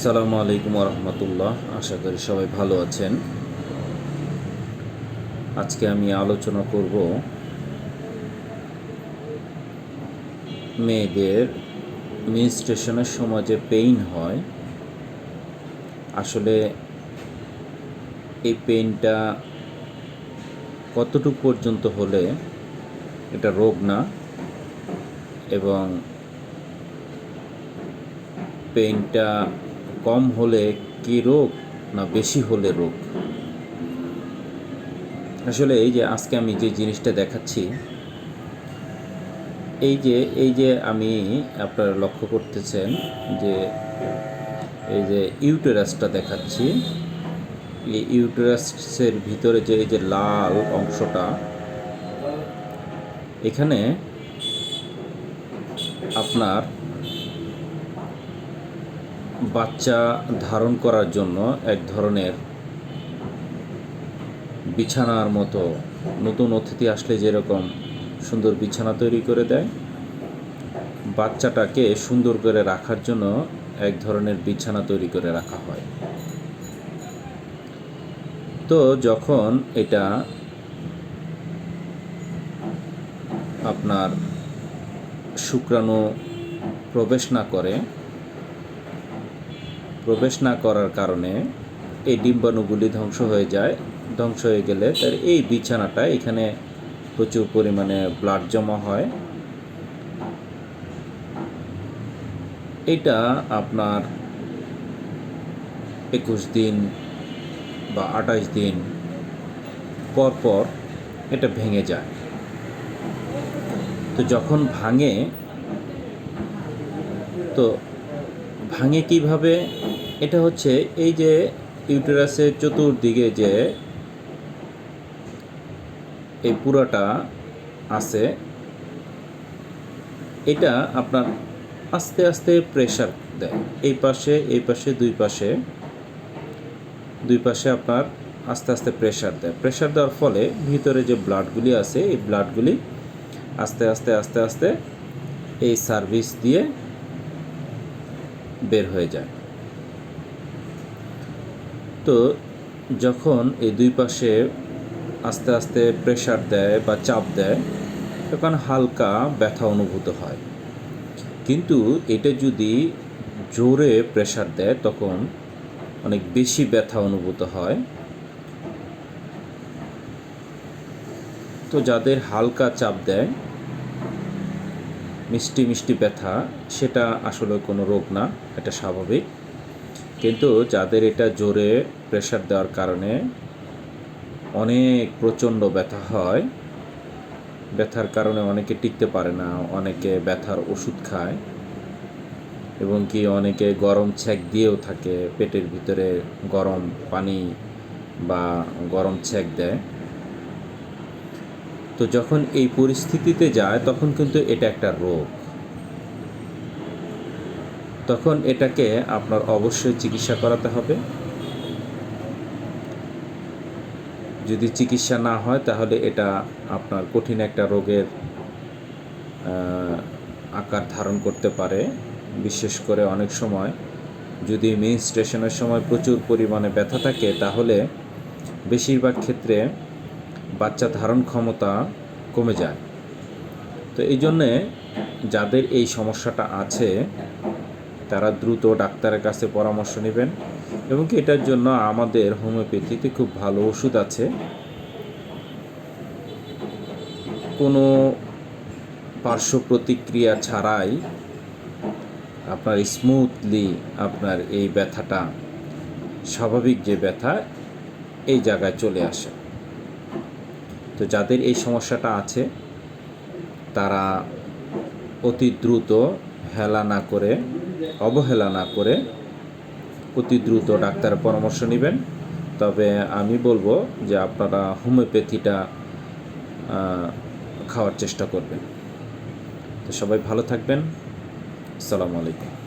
আসসালামু আলাইকুম রহমতুল্লাহ। আশা করি সবাই ভালো আছেন। আজকে আমি আলোচনা করব মেয়েদের মিনস্ট্রেশনের সময় যে পেইন হয়, আসলে এই পেইনটা কতটুকু পর্যন্ত হলে এটা রোগ না এবং পেইনটা কম হলে কি রোগ না বেশি হলে রোগ? আসলে এই যে আজকে আমি যে জিনিসটা দেখাচ্ছি, এই যে এই যে আমি আপনারা লক্ষ্য করতেছেন যে, এই যে ইউটেরাসটা দেখাচ্ছি, এই ইউটেরাসের ভিতরে যে, এই যে লাল অংশটা, এখানে আপনার বাচ্চা ধারণ করার জন্য এক ধরনের বিছানার মতো নতুন অতিথি আসলে যেরকম সুন্দর বিছানা তৈরি করে দেয়, বাচ্চাটাকে সুন্দর করে রাখার জন্য এক ধরনের বিছানা তৈরি করে রাখা হয়। তো যখন এটা আপনার শুক্রাণু প্রবেশ না করে প্রবেশ না করার কারণে এই ডিম্বাণুগুলি ধ্বংস হয়ে যায়। ধ্বংস হয়ে গেলে তার এই বিছানাটা এখানে প্রচুর পরিমাণে ব্লাড জমা হয়। এটা আপনার একুশ দিন বা আঠাশ দিন পর পর এটা ভেঙে যায়। তো যখন ভাঙে, তো ভাঙে কীভাবে? এটা হচ্ছে এই যে ইউটেরাসের চতুর্দিকে যে এই পুরাটা আছে, এটা আপনার আস্তে আস্তে প্রেশার দেয়। এই পাশে এই পাশে, দুই পাশে দুই পাশে আপনার আস্তে আস্তে প্রেশার দেয়। প্রেশার দেওয়ার ফলে ভিতরে যে ব্লাডগুলি আছে, এই ব্লাডগুলি আস্তে আস্তে আস্তে আস্তে এই সার্ভিস দিয়ে বের হয়ে যায়। তো যখন এই দুই পাশে আস্তে আস্তে প্রেশার দেয় বা চাপ দেয়, তখন হালকা ব্যথা অনুভূত হয়। কিন্তু এটা যদি জোরে প্রেশার দেয়, তখন অনেক বেশি ব্যথা অনুভূত হয়। তো যাদের হালকা চাপ দেয়, মিষ্টি মিষ্টি ব্যথা, সেটা আসলে কোনো রোগ না, এটা স্বাভাবিক। কিন্তু যাদের এটা জোরে প্রেশার দেওয়ার কারণে অনেক প্রচণ্ড ব্যথা হয়। ব্যথার কারণে অনেকে টিকতে পারে না, অনেকে ব্যথার ওষুধ খায় এবং কি অনেকে গরম ছ্যাক দিয়েও থাকে, পেটের ভিতরে গরম পানি বা গরম ছ্যাক দেয়। তো যখন এই পরিস্থিতিতে যায়, তখন কিন্তু এটা একটা রোগ। তখন এটাকে আপনার অবশ্যই চিকিৎসা করাতে হবে। যদি চিকিৎসা না হয়, তাহলে এটা আপনার কঠিন একটা রোগের আকার ধারণ করতে পারে। বিশেষ করে অনেক সময় যদি মেনস্ট্রেশনের সময় প্রচুর পরিমাণে ব্যথা থাকে, তাহলে বেশিরভাগ ক্ষেত্রে বাচ্চা ধারণ ক্ষমতা কমে যায়। তো এই জন্যে যাদের এই সমস্যাটা আছে তারা দ্রুত ডাক্তারের কাছে পরামর্শ নেবেন এবং কি এটার জন্য আমাদের হোমিওপ্যাথিতে খুব ভালো ওষুধ আছে। কোনো পার্শ্ব প্রতিক্রিয়া ছাড়াই আপনার স্মুথলি আপনার এই ব্যথাটা, স্বাভাবিক যে ব্যথা, এই জায়গায় চলে আসে। তো যাদের এই সমস্যাটা আছে, তারা অতি দ্রুত হেলা না করে অবহেলা না করে অতি দ্রুত ডাক্তার পরামর্শ নেবেন। তবে আমি বলব যে আপনারা হোমিওপ্যাথিটা খাওয়ার চেষ্টা করবেন। তো সবাই ভালো থাকবেন। আসসালামু আলাইকুম।